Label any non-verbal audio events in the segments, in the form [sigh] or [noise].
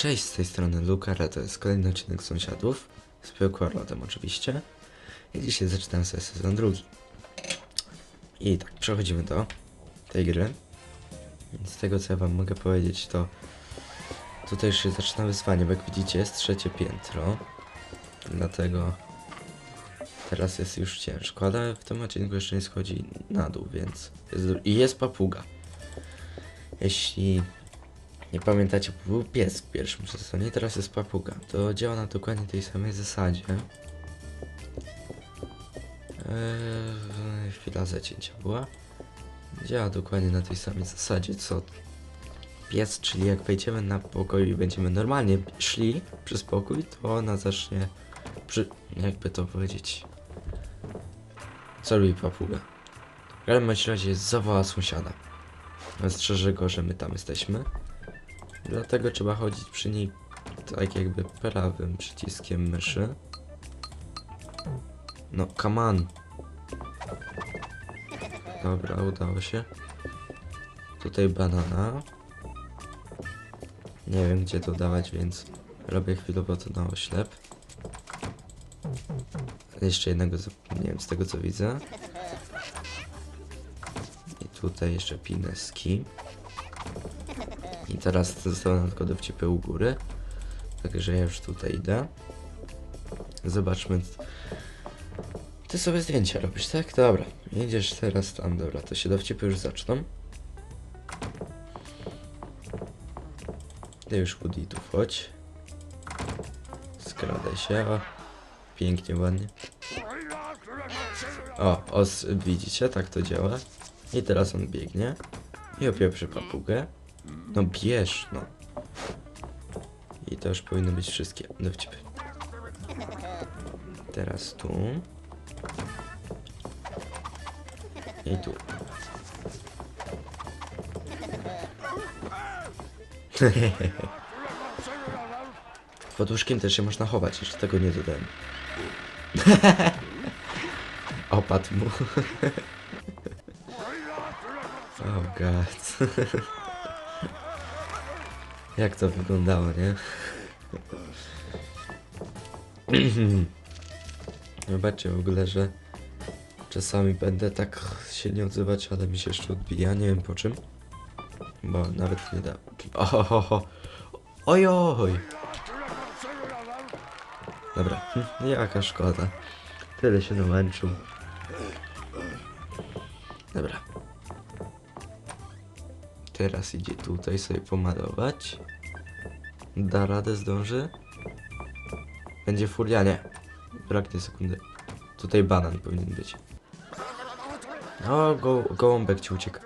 Cześć, z tej strony Lukara, to jest kolejny odcinek Sąsiadów, z Piołkorlodem oczywiście. I dzisiaj zaczynam sobie sezon drugi. I tak, przechodzimy do tej gry. Z tego co ja wam mogę powiedzieć to tutaj się zaczyna wyzwanie, bo jak widzicie jest trzecie piętro. Dlatego teraz jest już ciężko, ale w tym odcinku jeszcze nie schodzi na dół, więc jest, i jest papuga. Jeśli nie pamiętacie, był pies w pierwszym sezonie, teraz jest papuga. To działa na dokładnie tej samej zasadzie. Eee, chwila zacięcia była. Działa dokładnie na tej samej zasadzie, co pies, czyli jak wejdziemy na pokój i będziemy normalnie szli przez pokój, to ona zacznie przy... jakby to powiedzieć... Co robi papuga? W każdym razie zawoła sąsiada. Ostrzeże go, że my tam jesteśmy. Dlatego trzeba chodzić przy niej tak jakby prawym przyciskiem myszy. No, come on. Dobra, udało się. Tutaj banana. Nie wiem gdzie to dawać, więc robię chwilowo to na oślep. Jeszcze jednego zapomniałem z tego co widzę. I tutaj jeszcze pineski. I teraz zostały tylko dowcipy u góry. Także ja już tutaj idę. Zobaczmy. Ty sobie zdjęcia robisz, tak? Dobra. Jedziesz teraz tam, dobra, to się dowcipy już zaczną. Ty już Woody tu wchodź. Skradaj się, o. Pięknie, ładnie. O, os, widzicie, tak to działa. I teraz on biegnie. I opieprzy papugę. No bierz, no. I to już powinny być wszystkie dowcipy. Teraz tu. I tu. [laughs] Pod łóżkiem też się można chować, jeszcze tego nie dodałem. [laughs] Opadł mu. [laughs] oh god. Jak to wyglądało, nie? [clears throat] Zobaczcie w ogóle, że czasami będę tak się nie odzywać, ale mi się jeszcze odbija, nie wiem po czym. Bo nawet nie da. Ojoj! Dobra, [laughs] jaka szkoda. Tyle się namęczył. Dobra. Teraz idzie tutaj sobie pomalować. Da radę, zdąży. Będzie furianie. Braknie sekundy. Tutaj banan powinien być. O, go, gołąbek ci uciekł.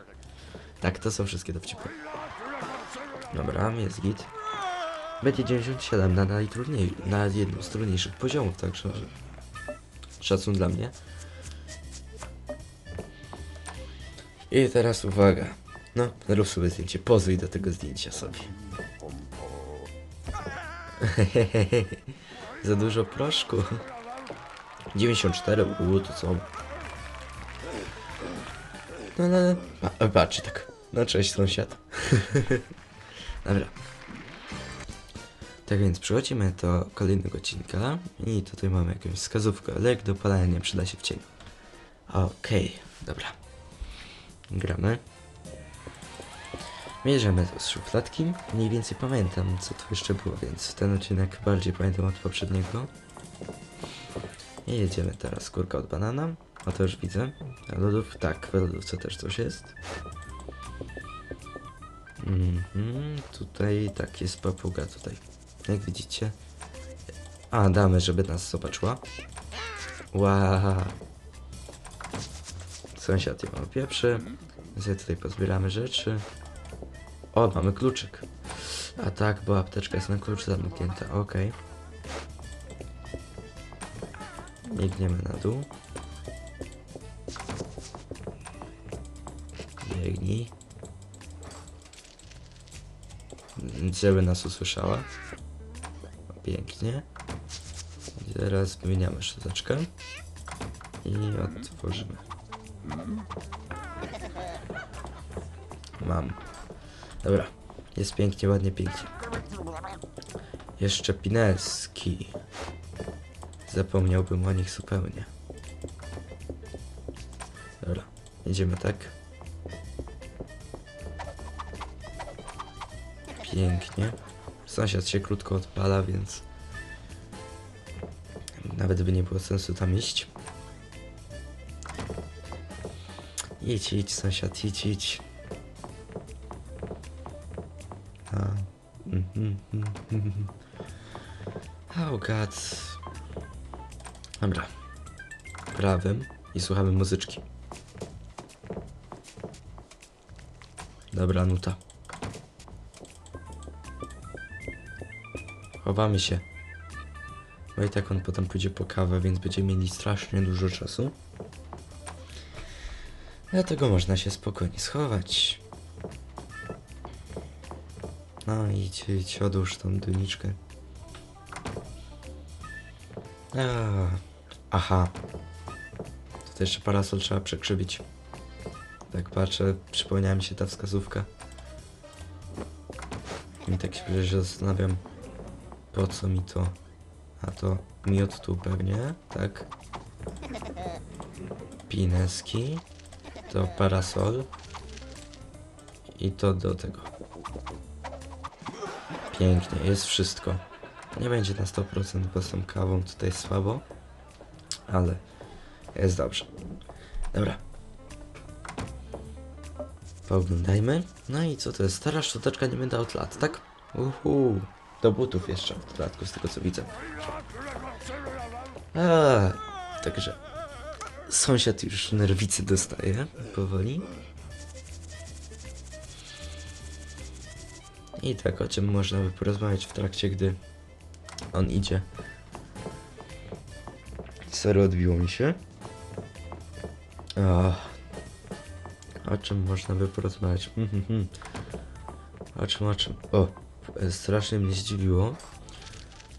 [laughs] tak, to są wszystkie dowcipy. Dobra, jest git. Będzie 97 na najtrudniej, na jednym z trudniejszych poziomów, także szacun dla mnie. I teraz uwaga. No, rób sobie zdjęcie, pozuj do tego zdjęcia sobie. [laughs] Za dużo proszku. 94, uuu, to co? No, no, no. Tak. No, cześć sąsiad. [laughs] Dobra. Tak więc przechodzimy do kolejnego odcinka i tutaj mamy jakąś wskazówkę. Lek do palenia przyda się w cieniu. Okej, dobra. Gramy. Bierzemy to z szufladki. Mniej więcej pamiętam, co tu jeszcze było, więc ten odcinek bardziej pamiętam od poprzedniego. I jedziemy teraz kurka od banana. O to już widzę. A lodów, tak, w lodówce też coś jest. Mhm, tutaj tak jest papuga tutaj. Jak widzicie. A, damy, żeby nas zobaczyła. Wow. Sąsiad ją opieprzy. Więc tutaj pozbieramy rzeczy. O, mamy kluczyk. A tak, bo apteczka jest na klucz zamknięta, okej. Biegniemy na dół. Biegnij. Żeby nas usłyszała. Pięknie. Teraz wymieniamy szczoteczkę. I otworzymy. Mam. Dobra. Jest pięknie, ładnie, pięknie. Jeszcze pineski. Zapomniałbym o nich zupełnie. Dobra, jedziemy tak. Pięknie. Sąsiad się krótko odpala, więc nawet by nie było sensu tam iść. Idź, idź, sąsiad, idź, idź. Oh god. Dobra. Prawym i słuchamy muzyczki. Dobra nuta. Chowamy się. Bo i tak on potem pójdzie po kawę, więc będziemy mieli strasznie dużo czasu. Dlatego można się spokojnie schować. No idź, idź, odłóż tą doniczkę. Aha. To jeszcze parasol trzeba przekrzywić. Tak patrzę, przypomniała mi się ta wskazówka. I tak się że zastanawiam, po co mi to. A to miód tu pewnie, tak? Pineski. To parasol. I to do tego. Pięknie, jest wszystko. Nie będzie na 100%, bo z kawą tutaj słabo. Ale jest dobrze. Dobra. Pooglądajmy. No i co to jest? Stara szczoteczka nie będę od lat, tak? Uhu. Do butów jeszcze w dodatku, z tego co widzę. Także sąsiad już nerwicy dostaje powoli. I tak o czym można by porozmawiać w trakcie, gdy on idzie. Sorry, odbiło mi się. O, o czym można by porozmawiać? Mhm, mhm. O czym, o czym? O, strasznie mnie zdziwiło.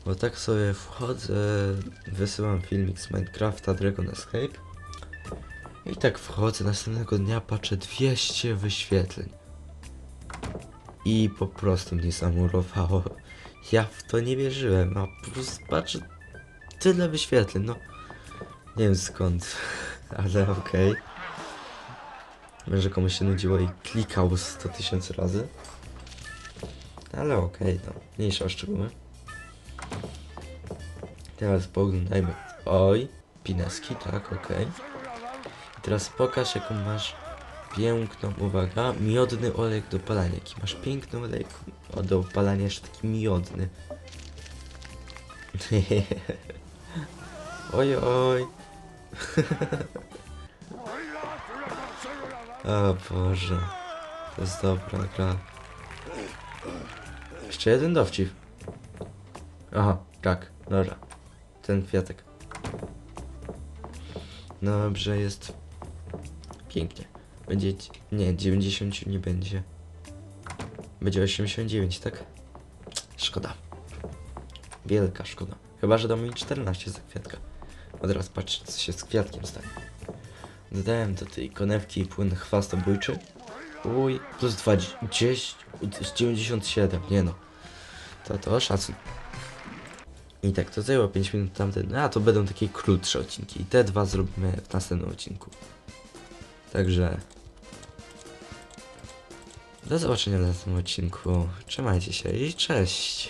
Bo tak sobie wchodzę, wysyłam filmik z Minecrafta Dragon Escape. I tak wchodzę, następnego dnia patrzę 200 wyświetleń. I po prostu mnie zamurowało. Ja w to nie wierzyłem, a po prostu patrzę tyle wyświetleń, no. Nie wiem skąd, [laughs] ale okej. Może komuś się nudziło i klikał 100 tysięcy razy. Ale okej, no. Mniejsza o szczegóły. Teraz poglądajmy. Oj, pineski, tak, okej. I teraz pokaż jaką masz piękną, uwaga, miodny olejek do palania. Jaki masz piękny olejek o, do palania, jeszcze taki miodny. [laughs] oj, oj. [laughs] o Boże. To jest dobra gra. Jeszcze jeden dowcip. Aha, tak, dobra. Ten kwiatek. Dobrze, jest pięknie. Będzie. Nie, 90 nie będzie. Będzie 89, tak? Szkoda. Wielka szkoda. Chyba, że dam mi 14 za kwiatka. A teraz patrz, co się z kwiatkiem stanie. Dodałem do tej konewki płyn chwastobójczy. Uj, plus 20, 10, to jest 97, nie no. To to szacun. I tak, to zajęło 5 minut tamten. A to będą takie krótsze odcinki. I te dwa zrobimy w następnym odcinku. Także. Do zobaczenia w następnym odcinku. Trzymajcie się i cześć.